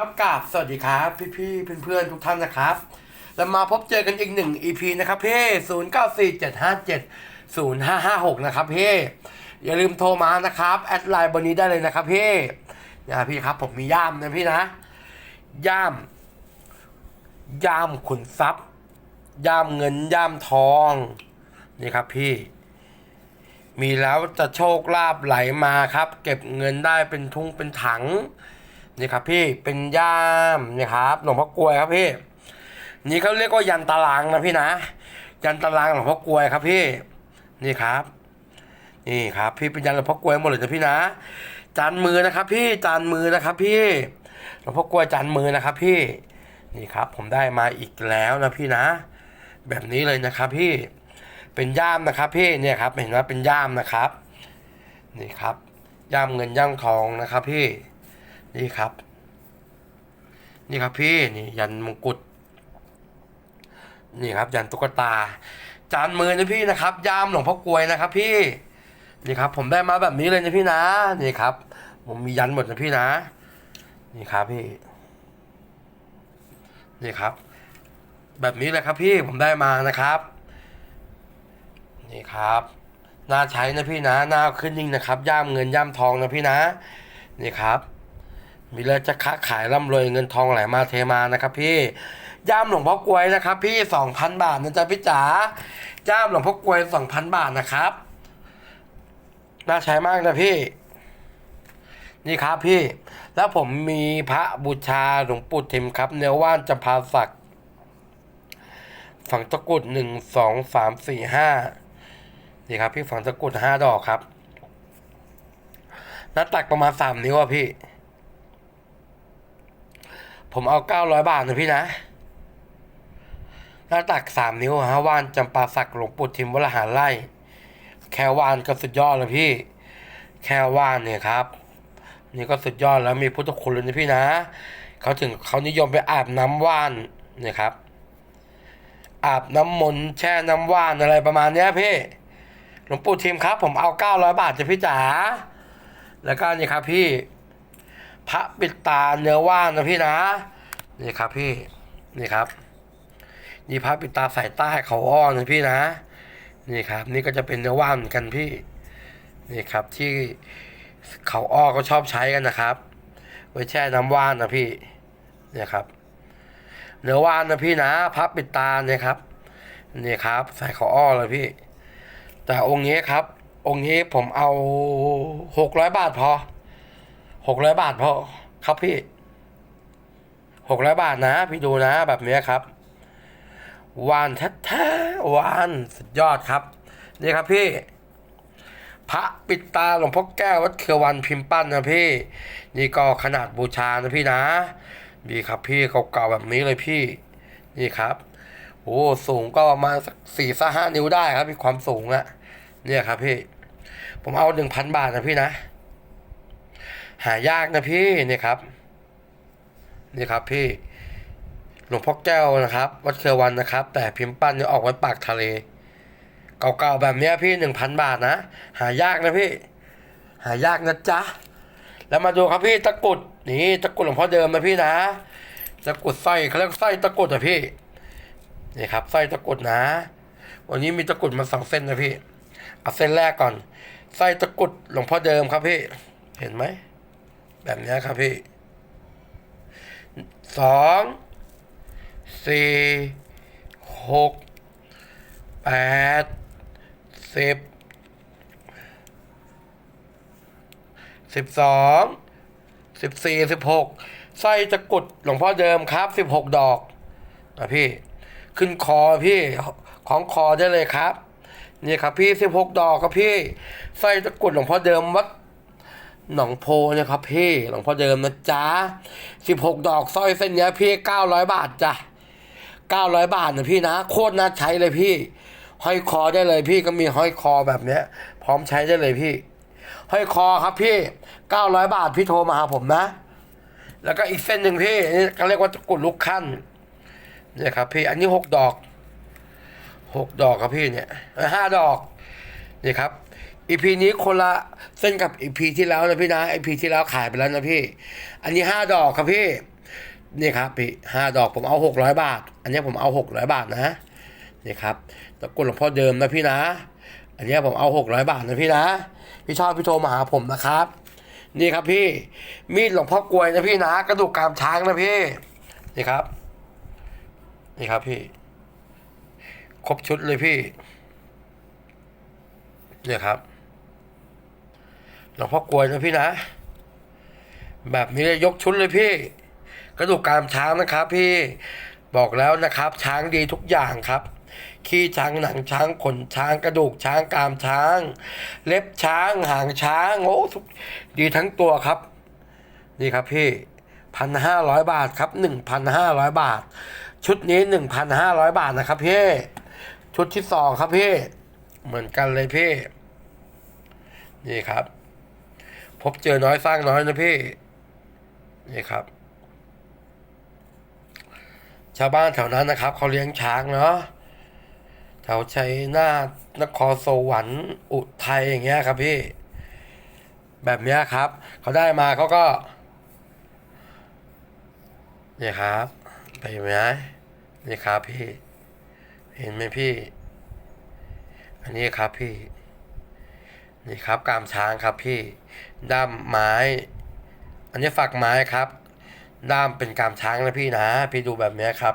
ครับกราบสวัสดีครับ พี่พี่เพื่อนเพื่อนๆทุกท่านนะครับ แล้วมาพบเจอกันอีกหนึ่ง EP นะครับพี่ศูนย์เก้าสี่เจ็ดห้าเจ็ดศูนย์ห้าห้าหกนะครับพี่อย่าลืมโทรมานะครับแอดไลน์บอร์นี้ได้เลยนะครับพี่นะพี่ครับผมมีย่ามนะพี่นะ ย่าม ย่ามขุนทรัพย์ ย่ามเงินย่ามทองนี่ครับพี่ มีแล้วจะโชคลาภไหลมาครับ เก็บเงินได้เป็นทุ่งเป็นถัง นี่ครับพี่เป็นย่ามนี่ครับหลวงพ่อกลวยครับพี่ นี่เขาเรียกว่ายันตารางนะพี่นะ ยันตารางหลวงพ่อกลวยครับพี่ นี่ครับ นี่ครับ พี่เป็นยันหลวงพ่อกลวยหมดเลยนะพี่นะ จานมือนะครับพี่จานมือนะครับ พี่หลวงพ่อกลวยจานมือนะครับ พี่ นี่ครับ ผมได้มาอีกแล้วนะพี่นะ แบบนี้เลยนะครับ พี่เป็นย่ามนะครับ พี่เนี่ยครับเห็นว่าเป็นย่ามนะครับ นี่ครับย่ามเงินย่ามทองนะครับ พี่ นี่ครับ นี่ครับพี่นี่ยันมงกุฎนี่ครับ ยันตุ๊กตา จานมือนะพี่นะครับ ยามหลวงพ่อกลวยนะครับ พี่นี่ครับ ผมได้มาแบบนี้เลยนะพี่นะนี่ครับ ผมมียันหมดนะพี่นะ นี่ครับพี่ นี่ครับ แบบนี้เลยครับพี่ผมได้มานะครับ นี่ครับน่าใช้นะพี่นะน่าเอาขึ้นยิ่งนะครับ ย่ามเงินย่ามทองนะพี่นะ นี่ครับ มีเลือจะค้าขายร่ำรวยเงินทองไหลมาเทมานะครับ พี่ย่ามหลวงพ่อกลวยนะครับ พี่สองพันบาทนะจ๊ะพี่จ๋าย่ามหลวงพ่อกลวยสองพันบาทนะครับน่าใช้มากนะพี่ นี่ครับพี่ แล้วผมมีพระบูชาหลวงปู่ทิมครับ เนื้อว่านจำพาศักฝังตะกุดหนึ่งสองสามสี่ห้านี่ครับ พี่ฝังตะกุดห้าดอกครับหน้าตักประมาณสามนิ้วอะพี่ ผมเอาเก้าร้อยบาทนะพี่นะหน้าตักสามนิ้วฮะว่านจำปาสักหลวงปู่ทิมวรหารไล่ แค่ว่านก็สุดยอดเลยพี่ แค่ว่านเนี่ยครับ นี่ก็สุดยอดแล้วมีพุทธคุณเลยนะพี่นะเขาถึงเขานิยมไปอาบน้ำว่านเนี่ยครับ อาบน้ำมนต์แช่น้ำว่านอะไรประมาณเนี้ยพี่หลวงปู่ทิมครับ ผมเอาเก้าร้อยบาทจะพี่จ๋าแล้วก็นี่ครับพี่ พระปิดตาเนื้อว่านนะพี่นะ นี่ครับพี่นี่ครับนี่พระปิดตาสายใต้เขาอ้อนนะพี่นะนี่ครับ นี่ก็จะเป็นเนื้อว่านกันพี่นี่ครับที่เขาอ้อก็ชอบใช้กันนะครับ ไว้แช่น้ำว่านนะพี่เนี่ยครับ เนื้อว่านนะพี่นะพระปิดตาเนี่ยครับนี่ครับ ใส่เขาอ้อเลยพี่ แต่องค์นี้ครับ องค์นี้ผมเอาหกร้อยบาทพอหกร้อยบาทพอครับพี่ หกร้อยบาทนะ พี่ดูนะแบบนี้ครับวานแท้ๆวานสุดยอดครับ นี่ครับพี่ พระปิดตาหลวงพ่อแก้ววัดเคือวันพิมพ์ปั้นนะพี่ นี่ก็ขนาดบูชานะพี่นะนี่ครับพี่เก่าๆแบบนี้เลยพี่ นี่ครับ โอ้สูงก็ประมาณสักสี่สห้านิ้วได้ครับมีความสูงอะเนี่ยครับพี่ ผมเอาหนึ่งพันบาทนะพี่นะ หายากนะพี่นี่ครับ นี่ครับพี่หลวงพ่อแก้วนะครับ วัดเครือวันนะครับ แต่พิมพ์ปั้นเนี่ยออกไว้ปากทะเล เก่าๆแบบเนี้ยพี่หนึ่งพันบาทนะ หายากนะพี่ หายากนะจ๊ะ แล้วมาดูครับพี่ตะกรุดนี่ตะกรุดหลวงพ่อเดิมนะพี่นะตะกรุดไส้เขาเรียกไส้ตะกรุดอะพี่นี่ครับไส้ตะกรุดนะ วันนี้มีตะกรุดมาสองเส้นนะพี่เอาเส้นแรกก่อนไส้ตะกรุดหลวงพ่อเดิมครับพี่ เห็นไหมแบบนี้ครับพี่ สองสี่หกแปดสิบสิบสองสิบสี่สิบหกสร้อยตะกุดหลวงพ่อเดิมครับสิบหกดอกนะพี่ ขึ้นคอพี่ของคอได้เลยครับ นี่ครับพี่สิบหกดอกครับพี่สร้อยตะกุดหลวงพ่อเดิมวัด หนองโพนี่ยครับพี่หลวงพ่อเดิมนะจ๊ะสิบหกดอกสร้อยเส้นเนี้ยพี่เก้าร้อยบาทจ้ะเก้าร้อยบาทนะพี่นะ โคตรน่าใช้เลยพี่ ห้อยคอได้เลยพี่ก็มีห้อยคอแบบเนี้ย พร้อมใช้ได้เลยพี่ ห้อยคอครับพี่เก้าร้อยบาทพี่โทรมาหาผมนะ แล้วก็อีกเส้นหนึ่งพี่นี่เขาเรียกว่าตะกุดลูกขั้นเนี่ยครับพี่ อันนี้หกดอกหกดอกครับพี่เนี่ยห้าดอกนี่ครับ อีพีนี้คนละเส้นกับอีพีที่แล้วนะพี่นะอีพีที่แล้วขายไปแล้วนะพี่ อันนี้ห้าดอกครับพี่ นี่ครับพี่ห้าดอกผมเอาหกร้อยบาท อันนี้ผมเอาหกร้อยบาทนะนี่ครับตะกรุดหลวงพ่อเดิมนะพี่นะ อันนี้ผมเอาหกร้อยบาทนะพี่นะ พี่ชอบพี่โทรมาหาผมนะครับ นี่ครับพี่ มีดหลวงพ่อกลวยนะพี่นะ กระดูกกามช้างนะพี่ นี่ครับ นี่ครับพี่ ครบชุดเลยพี่เนี่ยครับ หลวงพ่อกลวยนะพี่นะ แบบนี้ยกชุดเลยพี่ กระดูกกรามช้างนะครับพี่บอกแล้วนะครับ ช้างดีทุกอย่างครับขี้ช้างหนังช้างขนช้างกระดูกช้างกรามช้าง เล็บช้างหางช้างโอ้ทุกดีทั้งตัวครับ นี่ครับพี่พันห้าร้อยบาทครับหนึ่งพันห้าร้อยบาท ชุดนี้หนึ่งพันห้าร้อยบาทนะครับพี่ชุดที่สองครับพี่เหมือนกันเลยพี่นี่ครับ บเจอน้อยสร้างน้อยนะพี่นี่ครับ ชาวบ้านแถวนั้นนะครับเขาเลี้ยงช้างเนาะแถวชัยนาทนครสวรรค์อุทัยอย่างเงี้ยครับพี่ แบบเนี้ยครับเขาได้มาเขาก็นี่ครับไปไหมนี่ครับพี่ เห็นไหมพี่ อันนี้ครับพี่ นี่ครับกามช้างครับพี่ ด้ามไม้ อันนี้ฝักไม้ครับ ด้ามเป็นกามช้างนะพี่นะ พี่ดูแบบนี้ครับ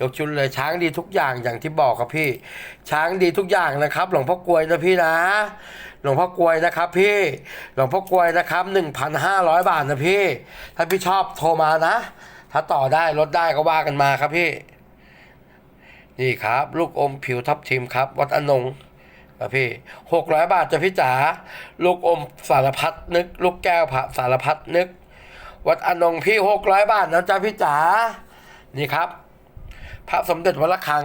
ยกชุดเลยช้างดีทุกอย่างอย่างที่บอกครับพี่ ช้างดีทุกอย่างนะครับ หลวงพ่อกลวยนะพี่นะ หลวงพ่อกลวยนะครับ พี่ หลวงพ่อกลวยนะครับหนึ่งพันห้าร้อยบาทนะพี่ ถ้าพี่ชอบโทรมานะ ถ้าต่อได้ลดได้ก็ว่ากันมาครับพี่ นี่ครับ ลูกอมผิวทับทิมครับ วัดอนง ครับพี่หกร้อยบาทจะพี่จ๋าลูกอมสารพัดนึก ลูกแก้วผะสารพัดนึก วัดอนงพี่หกร้อยบาทนะจ๊ะพี่จ๋านี่ครับ พระสมเด็จวัดระฆัง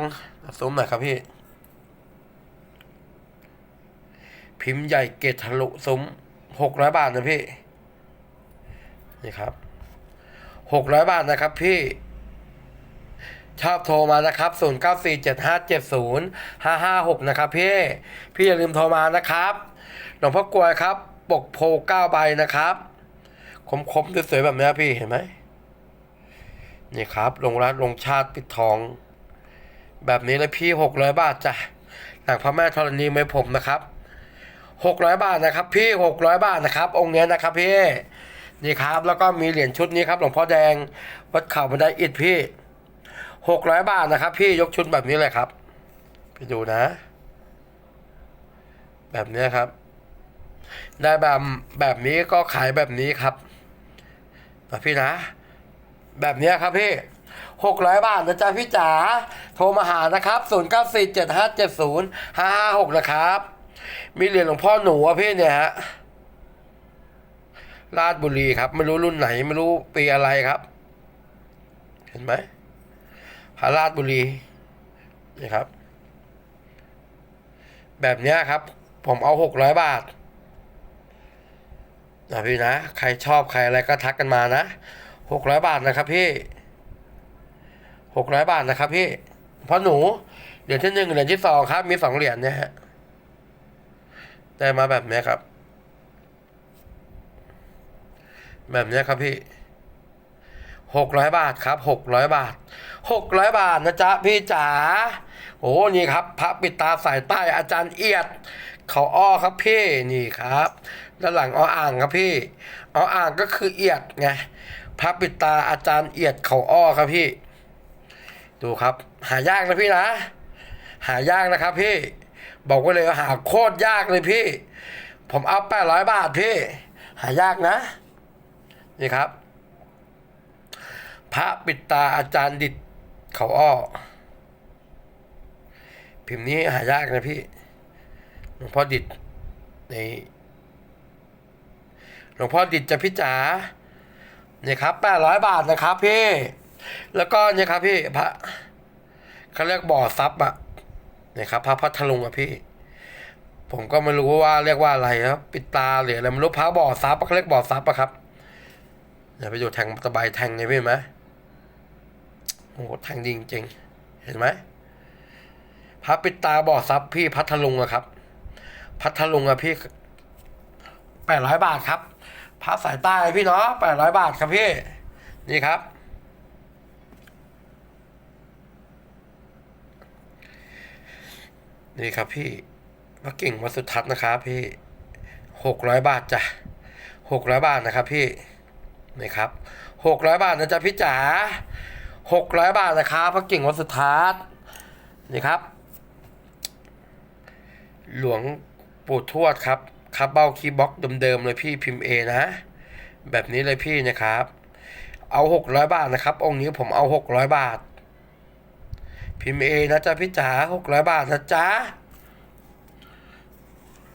ซุ้มหน่อยครับพี่ พิมพ์ใหญ่เกตทะลุซุ้มหกร้อยบาทนะพี่ นี่ครับหกร้อยบาทนะครับพี่ ชอบโทรมานะครับศูนย์เก้าสี่เจ็ดห้าเจ็ดศูนะครับพี่ พี่อย่าลืมโทรมานะครับ หลวงพ่อกลวยครับ ปกโพเก้าใบนะครับ คมๆสวยๆแบบนี้พี่เห็นไหม นี่ครับ ลงรัฐลงชาติปิดทอง แบบนี้เลยพี่หกร้อยบาทจ้ะหนังพระแม่ธรณีไม่ผมนะครับหกร้อยบาทนะครับ พี่หกร้อยบาทนะครับ องค์นี้นะครับพี่นี่ครับ แล้วก็มีเหรียญชุดนี้ครับ หลวงพ่อแดง วัดเข่าบันไดอิฐพี่ หกร้อยบาทนะครับ พี่ยกชุดแบบนี้เลยครับไปดูนะ แบบนี้ครับ ได้แบบแบบนี้ก็ขายแบบนี้ครับนะพี่นะ แบบนี้ครับพี่หกร้อยบาทนะจ๊ะพี่จ๋าโทรมาหานะครับศูนย์เก้าสี่เจ็ดห้าเจ็ดศูนย์ห้าห้าหกนะครับ มีเหรียญหลวงพ่อหนูอะพี่เนี่ยฮะราชบุรีครับ ไม่รู้รุ่นไหน ไม่รู้ปีอะไรครับ เห็นไหม พระราชบุรีนี่ครับ แบบเนี้ยครับ ผมเอาหกร้อยบาทนะพี่นะ ใครชอบใครอะไรก็ทักกันมานะหกร้อยบาทนะครับพี่หกร้อยบาทนะครับพี่เพราะหนูเหรียญที่หนึ่งเหรียญที่สองครับ มีสองเหรียญเนี่ยฮะได้มาแบบเนี้ยครับ แบบเนี้ยครับพี่ หกร้อยบาทครับหกร้อยบาทหกร้อยบาทนะจ๊ะพี่จ๋าโอ้นี่ครับพระปิดตาสายใต้อาจารย์เอียด เขาอ้อครับพี่นี่ครับด้านหลังอ้ออ่างครับพี่อ้ออ่างก็คือเอียดไงพระปิดตาอาจารย์เอียดเขาอ้อครับพี่ ดูครับ หายากนะพี่นะ หายากนะครับพี่ บอกไว้เลยว่าหาโคตรยากเลยพี่ ผมเอาแปดร้อยบาทพี่ หายากนะ นี่ครับ พระปิดตาอาจารย์ดิดเขาอ้อ พิมพ์นี้หายากนะพี่หลวงพ่อดิดในหลวงพ่อดิดจะพิจาเนี่ยครับแปดร้อยบาทนะครับพี่ แล้วก็เนี่ยครับพี่พระเขาเรียกบ่อซับอะเนี่ยครับ พระพัทลุงอะพี่ ผมก็ไม่รู้ว่าเรียกว่าอะไรครับปิดตาหรืออะไรไม่รู้พระบ่อซับเขาเรียกบ่อซับอะครับอย่าไปอยู่แทงตะไบแทงเลยพี่ไหม โหแทงดีจริงๆเห็นไหมพระปิดตาบอดซับพี่พัทลุงอะครับ พัทลุงอะพี่แปดร้อยบาทครับพระสายใต้พี่เนาะแปดร้อยบาทครับพี่ นี่ครับ นี่ครับพี่พระกิ่งวัสุทัศน์นะครับพี่หกร้อยบาทจ้ะหกร้อยบาทนะครับพี่นี่ครับหกร้อยบาทนะจ๊ะพี่จ๋า หกร้อยบาทนะครับพระกิ่งวัดสุทัศน์นี่ครับ หลวงปู่ทวดครับคาร์เบ้าคีย์บ็อกเดิมๆเลยพี่พิมพ์เอนะ แบบนี้เลยพี่นะครับ เอาหกร้อยบาทนะครับ องค์นี้ผมเอาหกร้อยบาท พิมพ์เอนะจ๊ะพี่จ๋าหกร้อยบาทนะจ๊ะ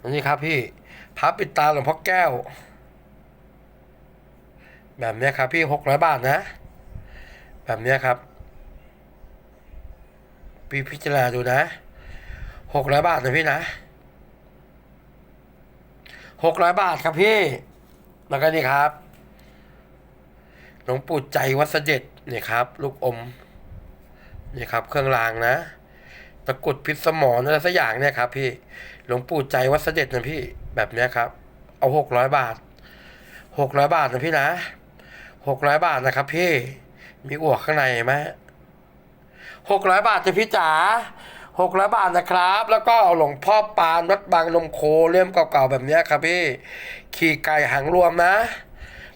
นนี้ครับพี่พระปิดตาหลวงพ่อแก้ว แบบนี้ครับพี่หกร้อยบาทนะ แบบนี้ครับพี่พิจารณาดูนะหกร้อยบาทนะพี่นะหกร้อยบาทครับพี่ แล้วก็นี่ครับหลวงปู่ใจวัดเสด็จนี่ครับ ลูกอมนี่ครับ เครื่องรางนะตะกรุดพิษสมรอะไรสักอย่างเนี่ยครับ พี่หลวงปู่ใจวัดเสด็จนะพี่แบบเนี้ยครับ เอาหกร้อยบาทหกร้อยบาทนะพี่นะหกร้อยบาทนะครับพี่ มีอวกข้างในไหมหกร้อยบาทจะพี่จ๋าหกร้อยบาทนะครับ แล้วก็เอาหลวงพ่อปานวัดบางนมโคเล่มเก่าๆแบบเนี้ยครับพี่ ขี่ไก่หางรวมนะ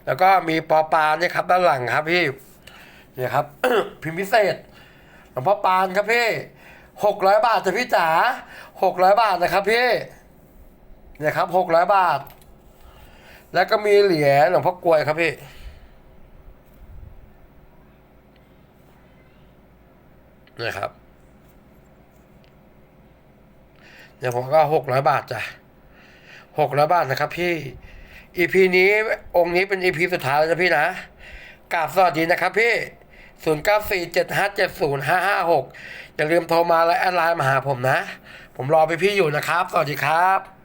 แล้วก็มีปอปานเนี่ยครับด้านหลังครับพี่เนี่ยครับ พิมพ์พิเศษ หลวงพ่อปานครับพี่หกร้อยบาทจะพี่จ๋าหกร้อยบาทนะครับพี่เนี่ยครับหกร้อยบาท แล้วก็มีเหรียญหลวงพ่อกลวยครับพี่ นี่ยครับเนี่ยผมก็หกร้อยบาทจ้ะหกร้อยบาทนะครับพี่อีพีนี้องค์นี้เป็นอีพีสุดท้ายแล้วนะพี่นะกราบสวัสดีนะครับพี่0 9 4 7 5 7 0 5 5 6อย่าลืมโทรมาและแอดไลน์มาหาผมนะ ผมรอไปพี่อยู่นะครับ สวัสดีครับ